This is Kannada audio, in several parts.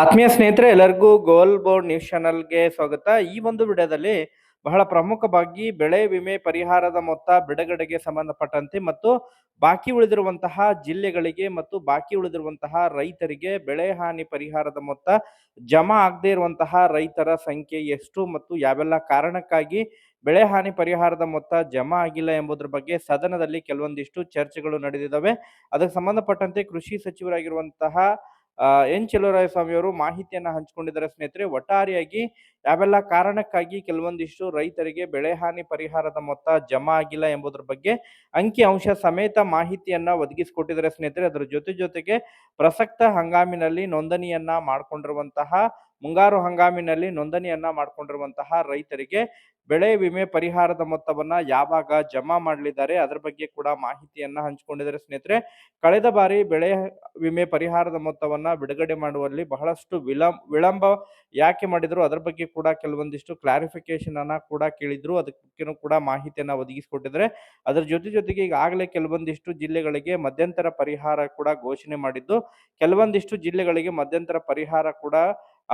ಆತ್ಮೀಯ ಸ್ನೇಹಿತರೆ, ಎಲ್ಲರಿಗೂ ಗೋಲ್ ಬೋರ್ಡ್ ನ್ಯೂಸ್ ಚಾನಲ್ಗೆ ಸ್ವಾಗತ. ಈ ಒಂದು ವಿಡಿಯೋದಲ್ಲಿ ಬಹಳ ಪ್ರಮುಖವಾಗಿ ಬೆಳೆ ವಿಮೆ ಪರಿಹಾರದ ಮೊತ್ತ, ಬಿಡುಗಡೆಗೆ ಸಂಬಂಧಪಟ್ಟಂತೆ ಮತ್ತು ಬಾಕಿ ಉಳಿದಿರುವಂತಹ ಜಿಲ್ಲೆಗಳಿಗೆ ಮತ್ತು ಬಾಕಿ ಉಳಿದಿರುವಂತಹ ರೈತರಿಗೆ ಬೆಳೆ ಹಾನಿ ಪರಿಹಾರದ ಮೊತ್ತ, ಜಮಾ ಆಗದೇ ಇರುವಂತಹ ರೈತರ ಸಂಖ್ಯೆ ಎಷ್ಟು ಮತ್ತು ಯಾವೆಲ್ಲ ಕಾರಣಕ್ಕಾಗಿ ಬೆಳೆ ಹಾನಿ ಪರಿಹಾರದ ಮೊತ್ತ ಜಮಾ ಆಗಿಲ್ಲ ಎಂಬುದರ ಬಗ್ಗೆ ಸದನದಲ್ಲಿ ಕೆಲವೊಂದಿಷ್ಟು ಚರ್ಚೆಗಳು ನಡೆದಿದ್ದಾವೆ. ಅದಕ್ಕೆ ಸಂಬಂಧಪಟ್ಟಂತೆ ಕೃಷಿ ಸಚಿವರಾಗಿರುವಂತಹ ಎನ್ ಸ್ವಾಮಿ ಅವರು ಮಾಹಿತಿಯನ್ನ ಹಂಚಿಕೊಂಡಿದ್ದಾರೆ ಸ್ನೇಹಿತರೆ. ಒಟ್ಟಾರೆಯಾಗಿ ಯಾವೆಲ್ಲ ಕಾರಣಕ್ಕಾಗಿ ಕೆಲವೊಂದಿಷ್ಟು ರೈತರಿಗೆ ಬೆಳೆ ಹಾನಿ ಪರಿಹಾರದ ಮೊತ್ತ ಜಮಾ ಆಗಿಲ್ಲ ಎಂಬುದರ ಬಗ್ಗೆ ಅಂಕಿ ಅಂಶ ಸಮೇತ ಮಾಹಿತಿಯನ್ನ ಒದಗಿಸಿಕೊಟ್ಟಿದ್ದಾರೆ ಸ್ನೇಹಿತರೆ. ಅದರ ಜೊತೆ ಜೊತೆಗೆ ಪ್ರಸಕ್ತ ಹಂಗಾಮಿನಲ್ಲಿ ನೋಂದಣಿಯನ್ನ ಮಾಡ್ಕೊಂಡಿರುವಂತಹ ಮುಂಗಾರು ಹಂಗಾಮಿನಲ್ಲಿ ನೋಂದಣಿಯನ್ನ ಮಾಡಿಕೊಂಡಿರುವಂತಹ ರೈತರಿಗೆ ಬೆಳೆ ವಿಮೆ ಪರಿಹಾರದ ಮೊತ್ತವನ್ನ ಯಾವಾಗ ಜಮಾ ಮಾಡಲಿದ್ದಾರೆ ಅದರ ಬಗ್ಗೆ ಕೂಡ ಮಾಹಿತಿಯನ್ನ ಹಂಚಿಕೊಂಡಿದ್ದಾರೆ ಸ್ನೇಹಿತರೆ. ಕಳೆದ ಬಾರಿ ಬೆಳೆ ವಿಮೆ ಪರಿಹಾರದ ಮೊತ್ತವನ್ನ ಬಿಡುಗಡೆ ಮಾಡುವಲ್ಲಿ ಬಹಳಷ್ಟು ವಿಳಂಬ ವಿಳಂಬ ಯಾಕೆ ಮಾಡಿದ್ರು ಅದರ ಬಗ್ಗೆ ಕೂಡ ಕೆಲವೊಂದಿಷ್ಟು ಕ್ಲಾರಿಫಿಕೇಶನ್ ಅನ್ನ ಕೂಡ ಕೇಳಿದ್ರು. ಅದಕ್ಕೂ ಕೂಡ ಮಾಹಿತಿಯನ್ನ ಒದಗಿಸಿಕೊಟ್ಟಿದ್ದಾರೆ. ಅದರ ಜೊತೆ ಜೊತೆಗೆ ಈಗಾಗಲೇ ಕೆಲವೊಂದಿಷ್ಟು ಜಿಲ್ಲೆಗಳಿಗೆ ಮಧ್ಯಂತರ ಪರಿಹಾರ ಕೂಡ ಘೋಷಣೆ ಮಾಡಿದ್ದು. ಕೆಲವೊಂದಿಷ್ಟು ಜಿಲ್ಲೆಗಳಿಗೆ ಮಧ್ಯಂತರ ಪರಿಹಾರ ಕೂಡ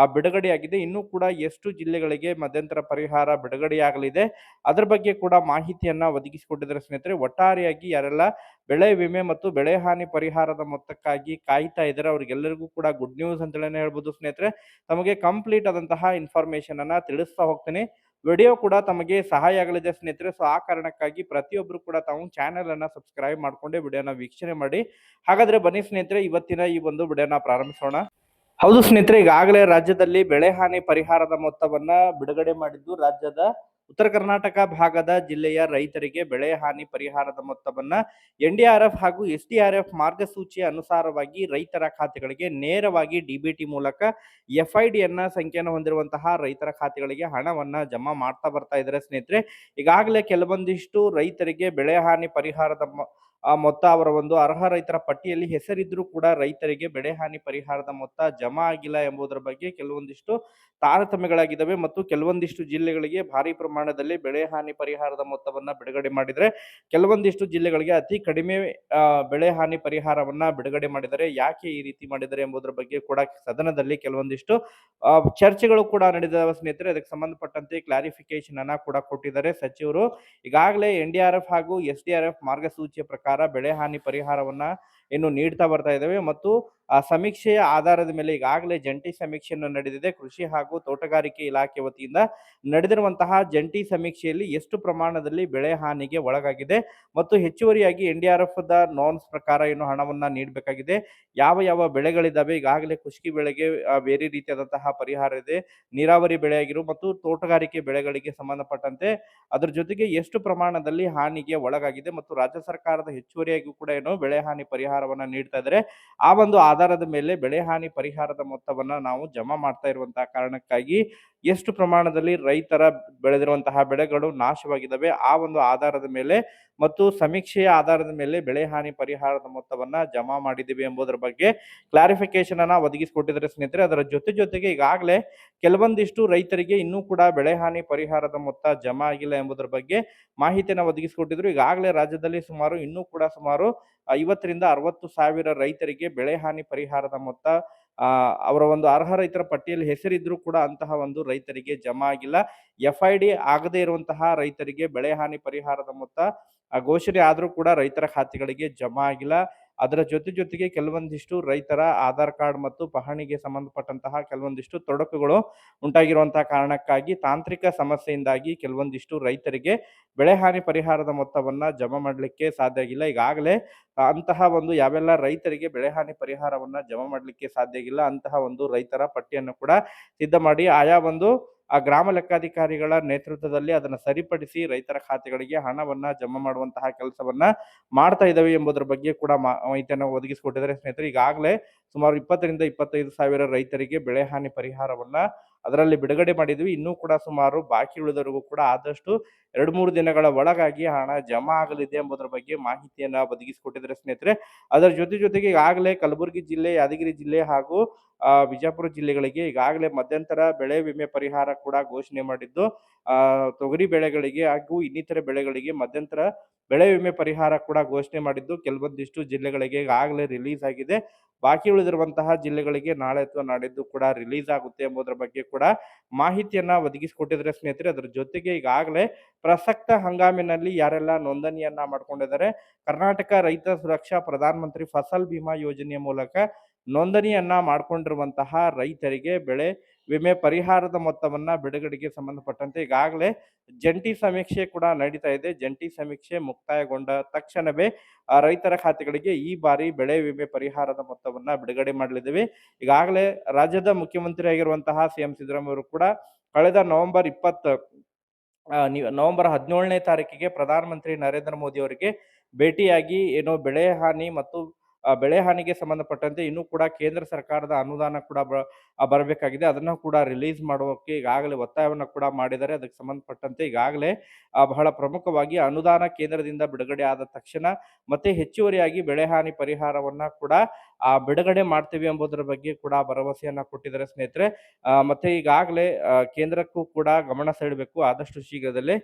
ಆ ಬಿಡುಗಡೆಯಾಗಿದೆ. ಇನ್ನೂ ಕೂಡ ಎಷ್ಟು ಜಿಲ್ಲೆಗಳಿಗೆ ಮಧ್ಯಂತರ ಪರಿಹಾರ ಬಿಡುಗಡೆಯಾಗಲಿದೆ. ಅದರ ಬಗ್ಗೆ ಕೂಡ ಮಾಹಿತಿಯನ್ನ ಒದಗಿಸಿಕೊಟ್ಟಿದ್ದಾರೆ ಸ್ನೇಹಿತರೆ. ಒಟ್ಟಾರೆಯಾಗಿ ಯಾರೆಲ್ಲ ಬೆಳೆ ವಿಮೆ ಮತ್ತು ಬೆಳೆ ಹಾನಿ ಪರಿಹಾರದ ಮೊತ್ತಕ್ಕಾಗಿ ಕಾಯ್ತಾ ಇದ್ದಾರೆ, ಅವ್ರಿಗೆಲ್ಲರಿಗೂ ಕೂಡ ಗುಡ್ ನ್ಯೂಸ್ ಅಂತಲೇ ಹೇಳ್ಬೋದು ಸ್ನೇಹಿತರೆ. ತಮಗೆ ಕಂಪ್ಲೀಟ್ ಆದಂತಹ ಇನ್ಫಾರ್ಮೇಶನ್ ಅನ್ನ ತಿಳಿಸ್ತಾ ಹೋಗ್ತೀನಿ. ವಿಡಿಯೋ ಕೂಡ ತಮಗೆ ಸಹಾಯ ಆಗಲಿದೆ ಸ್ನೇಹಿತರೆ. ಸೊ ಆ ಕಾರಣಕ್ಕಾಗಿ ಪ್ರತಿಯೊಬ್ಬರು ಕೂಡ ತಾವು ಚಾನೆಲ್ ಅನ್ನ ಸಬ್ಸ್ಕ್ರೈಬ್ ಮಾಡ್ಕೊಂಡೆ ವಿಡಿಯೋನ ವೀಕ್ಷಣೆ ಮಾಡಿ. ಹಾಗಾದ್ರೆ ಬನ್ನಿ ಸ್ನೇಹಿತರೆ, ಇವತ್ತಿನ ಈ ಒಂದು ವಿಡಿಯೋನ ಪ್ರಾರಂಭಿಸೋಣ. ಹೌದು ಸ್ನೇಹಿತರೆ, ಈಗಾಗಲೇ ರಾಜ್ಯದಲ್ಲಿ ಬೆಳೆ ಹಾನಿ ಪರಿಹಾರದ ಮೊತ್ತವನ್ನ ಬಿಡುಗಡೆ ಮಾಡಿದ್ದು ರಾಜ್ಯದ ಉತ್ತರ ಕರ್ನಾಟಕ ಭಾಗದ ಜಿಲ್ಲೆಯ ರೈತರಿಗೆ ಬೆಳೆ ಹಾನಿ ಪರಿಹಾರದ ಮೊತ್ತವನ್ನ ಎಫ್ ಹಾಗೂ ಎಸ್ಡಿಆರ್ಎಫ್ ಮಾರ್ಗಸೂಚಿಯ ಅನುಸಾರವಾಗಿ ರೈತರ ಖಾತೆಗಳಿಗೆ ನೇರವಾಗಿ ಡಿಬಿಟಿ ಮೂಲಕ ಎಫ್ ಐ ಡಿಯನ್ನ ಸಂಖ್ಯೆಯನ್ನು ಹೊಂದಿರುವಂತಹ ರೈತರ ಖಾತೆಗಳಿಗೆ ಹಣವನ್ನ ಜಮಾ ಮಾಡ್ತಾ ಬರ್ತಾ ಇದ್ದಾರೆ ಸ್ನೇಹಿತರೆ. ಈಗಾಗಲೇ ಕೆಲವೊಂದಿಷ್ಟು ರೈತರಿಗೆ ಬೆಳೆ ಹಾನಿ ಪರಿಹಾರದ ಆ ಮೊತ್ತ ಅವರ ಒಂದು ಅರ್ಹ ರೈತರ ಪಟ್ಟಿಯಲ್ಲಿ ಹೆಸರಿದ್ರೂ ಕೂಡ ರೈತರಿಗೆ ಬೆಳೆ ಹಾನಿ ಪರಿಹಾರದ ಮೊತ್ತ ಜಮಾ ಆಗಿಲ್ಲ ಎಂಬುದರ ಬಗ್ಗೆ ಕೆಲವೊಂದಿಷ್ಟು ತಾರತಮ್ಯಗಳಾಗಿದ್ದಾವೆ ಮತ್ತು ಕೆಲವೊಂದಿಷ್ಟು ಜಿಲ್ಲೆಗಳಿಗೆ ಭಾರಿ ಪ್ರಮಾಣದಲ್ಲಿ ಬೆಳೆ ಹಾನಿ ಪರಿಹಾರದ ಮೊತ್ತವನ್ನ ಬಿಡುಗಡೆ ಮಾಡಿದರೆ ಕೆಲವೊಂದಿಷ್ಟು ಜಿಲ್ಲೆಗಳಿಗೆ ಅತಿ ಕಡಿಮೆ ಬೆಳೆ ಹಾನಿ ಪರಿಹಾರವನ್ನ ಬಿಡುಗಡೆ ಮಾಡಿದರೆ ಯಾಕೆ ಈ ರೀತಿ ಮಾಡಿದರೆ ಎಂಬುದರ ಬಗ್ಗೆ ಕೂಡ ಸದನದಲ್ಲಿ ಕೆಲವೊಂದಿಷ್ಟು ಚರ್ಚೆಗಳು ಕೂಡ ನಡೆದ ಸ್ನೇಹಿತರೆ, ಅದಕ್ಕೆ ಸಂಬಂಧಪಟ್ಟಂತೆ ಕ್ಲಾರಿಫಿಕೇಶನ್ ಅನ್ನ ಕೂಡ ಕೊಟ್ಟಿದ್ದಾರೆ ಸಚಿವರು. ಈಗಾಗಲೇ ಎನ್ ಹಾಗೂ ಎಸ್ ಡಿ ಆರ್ ಎಫ್ ಮಾರ್ಗಸೂಚಿಯ ಪ್ರಕಾರ ಬೆಳೆ ಹಾನಿ ಪರಿಹಾರವನ್ನ ಇನ್ನು ನೀಡ್ತಾ ಬರ್ತಾ ಇದ್ದಾವೆ ಮತ್ತು ಆ ಸಮೀಕ್ಷೆಯ ಆಧಾರದ ಮೇಲೆ ಈಗಾಗಲೇ ಜಂಟಿ ಸಮೀಕ್ಷೆಯನ್ನು ನಡೆದಿದೆ. ಕೃಷಿ ಹಾಗೂ ತೋಟಗಾರಿಕೆ ಇಲಾಖೆ ವತಿಯಿಂದ ನಡೆದಿರುವಂತಹ ಜಂಟಿ ಸಮೀಕ್ಷೆಯಲ್ಲಿ ಎಷ್ಟು ಪ್ರಮಾಣದಲ್ಲಿ ಬೆಳೆ ಹಾನಿಗೆ ಒಳಗಾಗಿದೆ ಮತ್ತು ಹೆಚ್ಚುವರಿಯಾಗಿ N D R F the norms ಪ್ರಕಾರ ಏನು ಹಣವನ್ನು ನೀಡಬೇಕಾಗಿದೆ. ಯಾವ ಯಾವ ಬೆಳೆಗಳಿದ್ದಾವೆ ಈಗಾಗಲೇ ಕೃಷಿ ಬೆಳೆಗೆ ಬೇರೆ ರೀತಿಯಾದಂತಹ ಪರಿಹಾರ ಇದೆ. ನೀರಾವರಿ ಬೆಳೆಯಾಗಿರು ಮತ್ತು ತೋಟಗಾರಿಕೆ ಬೆಳೆಗಳಿಗೆ ಸಂಬಂಧಪಟ್ಟಂತೆ ಅದರ ಜೊತೆಗೆ ಎಷ್ಟು ಪ್ರಮಾಣದಲ್ಲಿ ಹಾನಿಗೆ ಒಳಗಾಗಿದೆ ಮತ್ತು ರಾಜ್ಯ ಸರ್ಕಾರದ ಹೆಚ್ಚುವರಿಯಾಗಿ ಕೂಡ ಏನು ಬೆಳೆ ಹಾನಿ ಪರಿಹಾರವನ್ನ ನೀಡ್ತಾ ಇದ್ದಾರೆ ಆ ಒಂದು ಆಧಾರದ ಮೇಲೆ ಬೆಳೆ ಹಾನಿ ಪರಿಹಾರದ ಮೊತ್ತವನ್ನ ನಾವು ಜಮಾ ಮಾಡ್ತಾ ಇರುವಂತಹ ಕಾರಣಕ್ಕಾಗಿ ಎಷ್ಟು ಪ್ರಮಾಣದಲ್ಲಿ ರೈತರ ಬೆಳೆದಿರುವಂತಹ ಬೆಳೆಗಳು ನಾಶವಾಗಿದ್ದಾವೆ, ಆ ಒಂದು ಆಧಾರದ ಮೇಲೆ ಮತ್ತು ಸಮೀಕ್ಷೆಯ ಆಧಾರದ ಮೇಲೆ ಬೆಳೆ ಹಾನಿ ಪರಿಹಾರದ ಮೊತ್ತವನ್ನ ಜಮಾ ಮಾಡಿದ್ದೀವಿ ಎಂಬುದರ ಬಗ್ಗೆ ಕ್ಲಾರಿಫಿಕೇಶನ್ ಅನ್ನ ಒದಗಿಸಿಕೊಟ್ಟಿದ್ದಾರೆ ಸ್ನೇಹಿತರೆ. ಅದರ ಜೊತೆ ಜೊತೆಗೆ ಈಗಾಗಲೇ ಕೆಲವೊಂದಿಷ್ಟು ರೈತರಿಗೆ ಇನ್ನೂ ಕೂಡ ಬೆಳೆ ಹಾನಿ ಪರಿಹಾರದ ಮೊತ್ತ ಜಮಾ ಆಗಿಲ್ಲ ಎಂಬುದರ ಬಗ್ಗೆ ಮಾಹಿತಿಯನ್ನು ಒದಗಿಸಿಕೊಟ್ಟಿದ್ರು. ಈಗಾಗಲೇ ರಾಜ್ಯದಲ್ಲಿ ಸುಮಾರು ಇನ್ನೂ ಕೂಡ ಸುಮಾರು ಐವತ್ತರಿಂದ ಅರವತ್ತು ಸಾವಿರ ರೈತರಿಗೆ ಬೆಳೆ ಹಾನಿ ಪರಿಹಾರದ ಮೊತ್ತ ಅವರ ಒಂದು ಅರ್ಹ ರೈತರ ಪಟ್ಟಿಯಲ್ಲಿ ಹೆಸರಿದ್ರೂ ಕೂಡ ಅಂತಹ ಒಂದು ರೈತರಿಗೆ ಜಮಾ ಆಗಿಲ್ಲ. ಎಫ್ ಐ ಡಿ ಆಗದೇ ಇರುವಂತಹ ರೈತರಿಗೆ ಬೆಳೆ ಹಾನಿ ಪರಿಹಾರದ ಮೊತ್ತ ಘೋಷಣೆ ಆದರೂ ಕೂಡ ರೈತರ ಖಾತೆಗಳಿಗೆ ಜಮಾ ಆಗಿಲ್ಲ. ಅದರ ಜೊತೆ ಜೊತೆಗೆ ಕೆಲವೊಂದಿಷ್ಟು ರೈತರ ಆಧಾರ್ ಕಾರ್ಡ್ ಮತ್ತು ಪಹಣಿಗೆ ಸಂಬಂಧಪಟ್ಟಂತಹ ಕೆಲವೊಂದಿಷ್ಟು ತೊಡಕುಗಳು ಉಂಟಾಗಿರುವಂತಹ ಕಾರಣಕ್ಕಾಗಿ ತಾಂತ್ರಿಕ ಸಮಸ್ಯೆಯಿಂದಾಗಿ ಕೆಲವೊಂದಿಷ್ಟು ರೈತರಿಗೆ ಬೆಳೆ ಹಾನಿ ಪರಿಹಾರದ ಮೊತ್ತವನ್ನ ಜಮಾ ಮಾಡಲಿಕ್ಕೆ ಸಾಧ್ಯ ಆಗಿಲ್ಲ. ಈಗಾಗಲೇ ಅಂತಹ ಒಂದು ಯಾವೆಲ್ಲ ರೈತರಿಗೆ ಬೆಳೆ ಹಾನಿ ಪರಿಹಾರವನ್ನ ಜಮಾ ಮಾಡಲಿಕ್ಕೆ ಸಾಧ್ಯ ಆಗಿಲ್ಲ, ಅಂತಹ ಒಂದು ರೈತರ ಪಟ್ಟಿಯನ್ನು ಕೂಡ ಸಿದ್ಧ ಮಾಡಿ ಆಯಾ ಒಂದು ಆ ಗ್ರಾಮ ಲೆಕ್ಕಾಧಿಕಾರಿಗಳ ನೇತೃತ್ವದಲ್ಲಿ ಅದನ್ನು ಸರಿಪಡಿಸಿ ರೈತರ ಖಾತೆಗಳಿಗೆ ಹಣವನ್ನ ಜಮಾ ಮಾಡುವಂತಹ ಕೆಲಸವನ್ನ ಮಾಡ್ತಾ ಇದ್ದಾವೆ ಎಂಬುದರ ಬಗ್ಗೆ ಕೂಡ ಮಾಹಿತಿಯನ್ನು ಒದಗಿಸಿಕೊಟ್ಟಿದ್ದಾರೆ. ಸ್ನೇಹಿತರೆ, ಈಗಾಗಲೇ ಸುಮಾರು ಇಪ್ಪತ್ತರಿಂದ ಇಪ್ಪತ್ತೈದು ಸಾವಿರ ರೈತರಿಗೆ ಬೆಳೆ ಹಾನಿ ಪರಿಹಾರವನ್ನ ಅದರಲ್ಲಿ ಬಿಡುಗಡೆ ಮಾಡಿದ್ವಿ. ಇನ್ನೂ ಕೂಡ ಸುಮಾರು ಬಾಕಿ ಉಳಿದವರಿಗೂ ಕೂಡ ಆದಷ್ಟು ಎರಡು ಮೂರು ದಿನಗಳ ಒಳಗಾಗಿ ಹಣ ಜಮಾ ಆಗಲಿದೆ ಎಂಬುದರ ಬಗ್ಗೆ ಮಾಹಿತಿಯನ್ನ ಒದಗಿಸಿಕೊಟ್ಟಿದ್ದಾರೆ ಸ್ನೇಹಿತರೆ. ಅದರ ಜೊತೆ ಜೊತೆಗೆ ಈಗಾಗಲೇ ಕಲಬುರಗಿ ಜಿಲ್ಲೆ, ಯಾದಗಿರಿ ಜಿಲ್ಲೆ ಹಾಗೂ ಬಿಜಾಪುರ ಜಿಲ್ಲೆಗಳಿಗೆ ಈಗಾಗಲೇ ಮಧ್ಯಂತರ ಬೆಳೆ ವಿಮೆ ಪರಿಹಾರ ಕೂಡ ಘೋಷಣೆ ಮಾಡಿದ್ದು. ತೊಗರಿ ಬೆಳೆಗಳಿಗೆ ಹಾಗೂ ಇನ್ನಿತರ ಬೆಳೆಗಳಿಗೆ ಮಧ್ಯಂತರ ಬೆಳೆ ವಿಮೆ ಪರಿಹಾರ ಕೂಡ ಘೋಷಣೆ ಮಾಡಿದ್ದು, ಕೆಲವೊಂದಿಷ್ಟು ಜಿಲ್ಲೆಗಳಿಗೆ ಈಗಾಗಲೇ ರಿಲೀಸ್ ಆಗಿದೆ. ಬಾಕಿ ಉಳಿದಿರುವಂತಹ ಜಿಲ್ಲೆಗಳಿಗೆ ನಾಳೆ ಅಥವಾ ನಾಡಿದ್ದು ಕೂಡ ರಿಲೀಸ್ ಆಗುತ್ತೆ ಎಂಬುದರ ಬಗ್ಗೆ ಕೂಡ ಮಾಹಿತಿಯನ್ನ ಒದಗಿಸಿಕೊಟ್ಟಿದ್ರೆ ಸ್ನೇಹಿತರೆ. ಅದರ ಜೊತೆಗೆ ಈಗಾಗಲೇ ಪ್ರಸಕ್ತ ಹಂಗಾಮಿನಲ್ಲಿ ಯಾರೆಲ್ಲ ನೋಂದಣಿಯನ್ನ ಮಾಡ್ಕೊಂಡಿದ್ದಾರೆ, ಕರ್ನಾಟಕ ರೈತ ಸುರಕ್ಷಾ ಪ್ರಧಾನ ಮಂತ್ರಿ ಫಸಲ್ ಬಿಮಾ ಯೋಜನೆಯ ಮೂಲಕ ನೋಂದಣಿಯನ್ನ ಮಾಡಿಕೊಂಡಿರುವಂತಹ ರೈತರಿಗೆ ಬೆಳೆ ವಿಮೆ ಪರಿಹಾರದ ಮೊತ್ತವನ್ನ ಬಿಡುಗಡೆಗೆ ಸಂಬಂಧಪಟ್ಟಂತೆ ಈಗಾಗಲೇ ಜಂಟಿ ಸಮೀಕ್ಷೆ ಕೂಡ ನಡೀತಾ ಇದೆ. ಜಂಟಿ ಸಮೀಕ್ಷೆ ಮುಕ್ತಾಯಗೊಂಡ ತಕ್ಷಣವೇ ರೈತರ ಖಾತೆಗಳಿಗೆ ಈ ಬಾರಿ ಬೆಳೆ ವಿಮೆ ಪರಿಹಾರದ ಮೊತ್ತವನ್ನ ಬಿಡುಗಡೆ ಮಾಡಲಿದ್ದೇವೆ. ಈಗಾಗಲೇ ರಾಜ್ಯದ ಮುಖ್ಯಮಂತ್ರಿ ಆಗಿರುವಂತಹ ಸಿ ಎಂ ಸಿದ್ದರಾಮಯ್ಯ ಕೂಡ ಕಳೆದ ನವೆಂಬರ್ ಇಪ್ಪತ್ತ ನವೆಂಬರ್ ಹದಿನೇಳನೇ ತಾರೀಕಿಗೆ ಪ್ರಧಾನಮಂತ್ರಿ ನರೇಂದ್ರ ಮೋದಿ ಅವರಿಗೆ ಭೇಟಿಯಾಗಿ ಏನೋ ಬೆಳೆ ಹಾನಿ ಮತ್ತು ಬೆಳೆ ಹಾನಿಗೆ ಸಂಬಂಧಪಟ್ಟಂತೆ ಇನ್ನೂ ಕೂಡ ಕೇಂದ್ರ ಸರ್ಕಾರದ ಅನುದಾನ ಕೂಡ ಬರಬೇಕಾಗಿದೆ. ಅದನ್ನ ಕೂಡ ರಿಲೀಸ್ ಮಾಡೋಕೆ ಈಗಾಗಲೇ ಒತ್ತಾಯವನ್ನು ಕೂಡ ಮಾಡಿದ್ದಾರೆ. ಅದಕ್ಕೆ ಸಂಬಂಧಪಟ್ಟಂತೆ ಈಗಾಗಲೇ ಬಹಳ ಪ್ರಮುಖವಾಗಿ ಅನುದಾನ ಕೇಂದ್ರದಿಂದ ಬಿಡುಗಡೆ ಆದ ತಕ್ಷಣ ಮತ್ತೆ ಹೆಚ್ಚುವರಿಯಾಗಿ ಬೆಳೆ ಹಾನಿ ಪರಿಹಾರವನ್ನ ಕೂಡ ಆ, ಬಿಡುಗಡೆ ಮಾಡ್ತೀವಿ ಎಂಬುದರ ಬಗ್ಗೆ ಕೂಡ ಭರವಸೆಯನ್ನ ಕೊಟ್ಟಿದ್ದಾರೆ ಸ್ನೇಹಿತರೆ. ಮತ್ತೆ ಈಗಾಗಲೇ ಕೇಂದ್ರಕ್ಕೂ ಕೂಡ ಗಮನ ಸೆಳಬೇಕು ಆದಷ್ಟು ಶೀಘ್ರದಲ್ಲೇ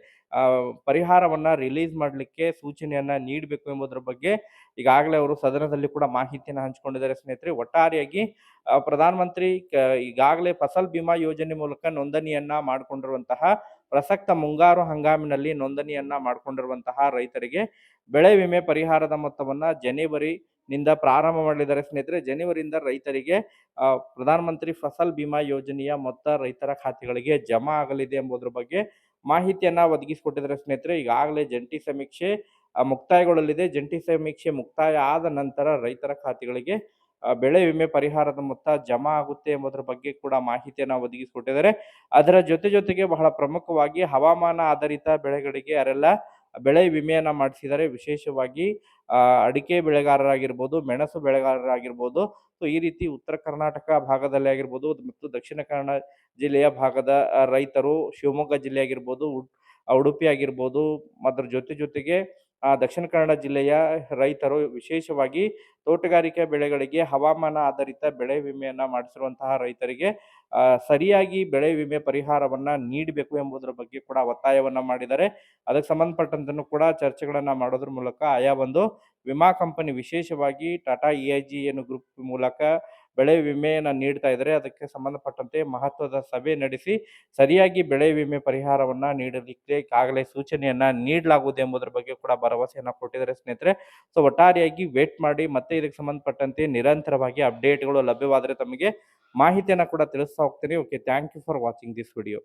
ಪರಿಹಾರವನ್ನ ರಿಲೀಸ್ ಮಾಡಲಿಕ್ಕೆ ಸೂಚನೆಯನ್ನ ನೀಡಬೇಕು ಎಂಬುದರ ಬಗ್ಗೆ ಈಗಾಗಲೇ ಅವರು ಸದನದಲ್ಲಿ ಕೂಡ ಮಾಹಿತಿಯನ್ನು ಹಂಚಿಕೊಂಡಿದ್ದಾರೆ ಸ್ನೇಹಿತರೆ. ಒಟ್ಟಾರೆಯಾಗಿ ಪ್ರಧಾನಮಂತ್ರಿ ಈಗಾಗಲೇ ಫಸಲ್ ಬಿಮಾ ಯೋಜನೆ ಮೂಲಕ ನೋಂದಣಿಯನ್ನ ಮಾಡಿಕೊಂಡಿರುವಂತಹ ಪ್ರಸಕ್ತ ಮುಂಗಾರು ಹಂಗಾಮಿನಲ್ಲಿ ನೋಂದಣಿಯನ್ನ ಮಾಡಿಕೊಂಡಿರುವಂತಹ ರೈತರಿಗೆ ಬೆಳೆ ವಿಮೆ ಪರಿಹಾರದ ಮೊತ್ತವನ್ನ ಜನವರಿ ನಿಂದ ಪ್ರಾರಂಭ ಮಾಡಲಿದ್ದಾರೆ ಸ್ನೇಹಿತರೆ. ಜನವರಿಯಿಂದ ರೈತರಿಗೆ ಪ್ರಧಾನಮಂತ್ರಿ ಫಸಲ್ ಬಿಮಾ ಯೋಜನೆಯ ಮೊತ್ತ ರೈತರ ಖಾತೆಗಳಿಗೆ ಜಮಾ ಆಗಲಿದೆ ಎಂಬುದರ ಬಗ್ಗೆ ಮಾಹಿತಿಯನ್ನ ಒದಗಿಸಿಕೊಟ್ಟಿದ್ದಾರೆ ಸ್ನೇಹಿತರೆ. ಈಗಾಗಲೇ ಜಂಟಿ ಸಮೀಕ್ಷೆ ಮುಕ್ತಾಯಗೊಳ್ಳಲಿದೆ. ಜಂಟಿ ಸಮೀಕ್ಷೆ ಮುಕ್ತಾಯ ಆದ ನಂತರ ರೈತರ ಖಾತೆಗಳಿಗೆ ಬೆಳೆ ವಿಮೆ ಪರಿಹಾರದ ಮೊತ್ತ ಜಮಾ ಆಗುತ್ತೆ ಎಂಬುದರ ಬಗ್ಗೆ ಕೂಡ ಮಾಹಿತಿಯನ್ನು ಒದಗಿಸಿಕೊಟ್ಟಿದ್ದಾರೆ. ಅದರ ಜೊತೆ ಜೊತೆಗೆ ಬಹಳ ಪ್ರಮುಖವಾಗಿ ಹವಾಮಾನ ಆಧಾರಿತ ಬೆಳೆಗಳಿಗೆ ಯಾರೆಲ್ಲ ಬೆಳೆ ವಿಮೆಯನ್ನು ಮಾಡಿಸಿದರೆ ವಿಶೇಷವಾಗಿ ಅಡಿಕೆ ಬೆಳೆಗಾರರಾಗಿರ್ಬೋದು, ಮೆಣಸು ಬೆಳೆಗಾರರಾಗಿರ್ಬೋದು, ಸೊ, ಈ ರೀತಿ ಉತ್ತರ ಕರ್ನಾಟಕ ಭಾಗದಲ್ಲಿ ಆಗಿರ್ಬೋದು ಮತ್ತು ದಕ್ಷಿಣ ಕನ್ನಡ ಜಿಲ್ಲೆಯ ಭಾಗದ ರೈತರು ಶಿವಮೊಗ್ಗ ಜಿಲ್ಲೆ ಆಗಿರ್ಬೋದು ಉಡ್- ಉಡುಪಿ ಆಗಿರ್ಬೋದು, ಅದ್ರ ಜೊತೆ ಜೊತೆಗೆ ದಕ್ಷಿಣ ಕನ್ನಡ ಜಿಲ್ಲೆಯ ರೈತರು ವಿಶೇಷವಾಗಿ ತೋಟಗಾರಿಕೆ ಬೆಳೆಗಳಿಗೆ ಹವಾಮಾನ ಆಧಾರಿತ ಬೆಳೆ ವಿಮೆಯನ್ನು ಮಾಡಿಸಿರುವಂತಹ ರೈತರಿಗೆ ಸರಿಯಾಗಿ ಬೆಳೆ ವಿಮೆ ಪರಿಹಾರವನ್ನ ನೀಡಬೇಕು ಎಂಬುದರ ಬಗ್ಗೆ ಕೂಡ ಒತ್ತಾಯವನ್ನ ಮಾಡಿದ್ದಾರೆ. ಅದಕ್ಕೆ ಸಂಬಂಧಪಟ್ಟಂತನೂ ಕೂಡ ಚರ್ಚೆಗಳನ್ನ ಮಾಡೋದ್ರ ಮೂಲಕ ಆಯಾ ಒಂದು ವಿಮಾ ಕಂಪನಿ ವಿಶೇಷವಾಗಿ ಟಾಟಾ ಇ ಐ ಜಿ ಏನು ಗ್ರೂಪ್ ಮೂಲಕ ಬೆಳೆ ವಿಮೆಯನ್ನು ನೀಡ್ತಾ ಇದ್ದಾರೆ. ಅದಕ್ಕೆ ಸಂಬಂಧಪಟ್ಟಂತೆ ಮಹತ್ವದ ಸಭೆ ನಡೆಸಿ ಸರಿಯಾಗಿ ಬೆಳೆ ವಿಮೆ ಪರಿಹಾರವನ್ನು ನೀಡಲಿಕ್ಕೆ ಆಗಲೇ ಸೂಚನೆಯನ್ನು ನೀಡಲಾಗುವುದು ಎಂಬುದರ ಬಗ್ಗೆ ಕೂಡ ಭರವಸೆಯನ್ನು ಕೊಟ್ಟಿದ್ದಾರೆ ಸ್ನೇಹಿತರೆ. ಸೊ ಒಟ್ಟಾರೆಯಾಗಿ ವೇಟ್ ಮಾಡಿ ಮತ್ತೆ ಇದಕ್ಕೆ ಸಂಬಂಧಪಟ್ಟಂತೆ ನಿರಂತರವಾಗಿ ಅಪ್ಡೇಟ್ಗಳು ಲಭ್ಯವಾದರೆ ತಮಗೆ ಮಾಹಿತಿಯನ್ನು ಕೂಡ ತಿಳಿಸ್ತಾ ಹೋಗ್ತೀನಿ. Okay thank you for watching this video